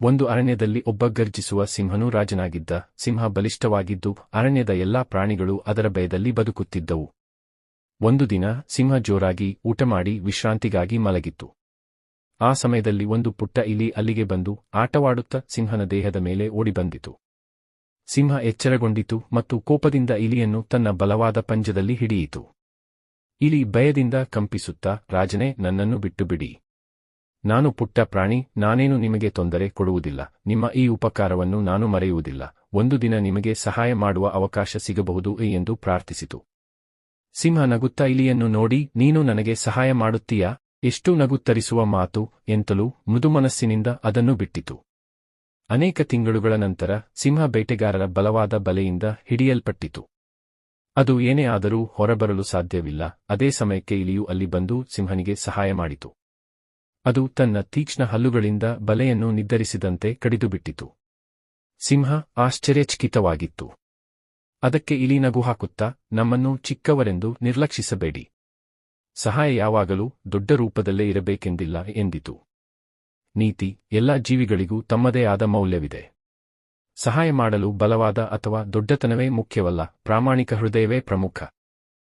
ಒಂದು ಅರಣ್ಯದಲ್ಲಿ ಒಬ್ಬ ಗರ್ಜಿಸುವ ಸಿಂಹನೂ ರಾಜನಾಗಿದ್ದ ಸಿಂಹ ಬಲಿಷ್ಠವಾಗಿದ್ದು, ಅರಣ್ಯದ ಎಲ್ಲಾ ಪ್ರಾಣಿಗಳು ಅದರ ಭಯದಲ್ಲಿ ಬದುಕುತ್ತಿದ್ದವು. ಒಂದು ದಿನ ಸಿಂಹ ಜೋರಾಗಿ ಊಟ ಮಾಡಿ ವಿಶ್ರಾಂತಿಗಾಗಿ ಮಲಗಿತ್ತು. ಆ ಸಮಯದಲ್ಲಿ ಒಂದು ಪುಟ್ಟ ಇಲಿ ಅಲ್ಲಿಗೆ ಬಂದು ಆಟವಾಡುತ್ತ ಸಿಂಹನ ದೇಹದ ಮೇಲೆ ಓಡಿಬಂದಿತು. ಸಿಂಹ ಎಚ್ಚರಗೊಂಡಿತು ಮತ್ತು ಕೋಪದಿಂದ ಇಲಿಯನ್ನು ತನ್ನ ಬಲವಾದ ಪಂಜದಲ್ಲಿ ಹಿಡಿಯಿತು. ಇಲಿ ಭಯದಿಂದ ಕಂಪಿಸುತ್ತಾ, ರಾಜನೇ, ನನ್ನನ್ನು ಬಿಟ್ಟುಬಿಡಿ. ನಾನು ಪುಟ್ಟ ಪ್ರಾಣಿ, ನಾನೇನು ನಿಮಗೆ ತೊಂದರೆ ಕೊಡುವುದಿಲ್ಲ. ನಿಮ್ಮ ಈ ಉಪಕಾರವನ್ನು ನಾನು ಮರೆಯುವುದಿಲ್ಲ. ಒಂದು ದಿನ ನಿಮಗೆ ಸಹಾಯ ಮಾಡುವ ಅವಕಾಶ ಸಿಗಬಹುದು ಎಂದು ಪ್ರಾರ್ಥಿಸಿತು. ಸಿಂಹ ನಗುತ್ತಾ ಇಲಿಯನ್ನು ನೋಡಿ, ನೀನು ನನಗೆ ಸಹಾಯ ಮಾಡುತ್ತೀಯಾ? ಎಷ್ಟು ನಗುತ್ತರಿಸುವ ಮಾತು ಎಂತಲೂ ಮೃದುಮನಸ್ಸಿನಿಂದ ಅದನ್ನು ಬಿಟ್ಟಿತು. ಅನೇಕ ತಿಂಗಳುಗಳ ನಂತರ ಸಿಂಹ ಬೇಟೆಗಾರರ ಬಲವಾದ ಬಲೆಯಿಂದ ಹಿಡಿಯಲ್ಪಟ್ಟಿತು. ಅದು ಏನೇ ಆದರೂ ಹೊರಬರಲು ಸಾಧ್ಯವಿಲ್ಲ. ಅದೇ ಸಮಯಕ್ಕೆ ಇಲಿಯು ಅಲ್ಲಿ ಬಂದು ಸಿಂಹನಿಗೆ ಸಹಾಯ ಮಾಡಿತು. ಅದು ತನ್ನ ತೀಕ್ಷ್ಣ ಹಲ್ಲುಗಳಿಂದ ಬಲೆಯನ್ನು ನಿದ್ದರಿಸಿದಂತೆ ಕಡಿದುಬಿಟ್ಟಿತು. ಸಿಂಹ ಆಶ್ಚರ್ಯಚಕಿತವಾಗಿತ್ತು. ಅದಕ್ಕೆ ಇಲಿ ನಗು ಹಾಕುತ್ತಾ ನಮ್ಮನ್ನು ಚಿಕ್ಕವರೆಂದು ನಿರ್ಲಕ್ಷಿಸಬೇಡಿ. ಸಹಾಯ ಯಾವಾಗಲೂ ದೊಡ್ಡ ರೂಪದಲ್ಲೇ ಇರಬೇಕೆಂದಿಲ್ಲ ಎಂದಿತು. ನೀತಿ ಎಲ್ಲ ಜೀವಿಗಳಿಗೂ ತಮ್ಮದೇ ಆದ ಮೌಲ್ಯವಿದೆ. ಸಹಾಯ ಮಾಡಲು ಬಲವಾದ ಅಥವಾ ದೊಡ್ಡತನವೇ ಮುಖ್ಯವಲ್ಲ, ಪ್ರಾಮಾಣಿಕ ಹೃದಯವೇ ಪ್ರಮುಖ.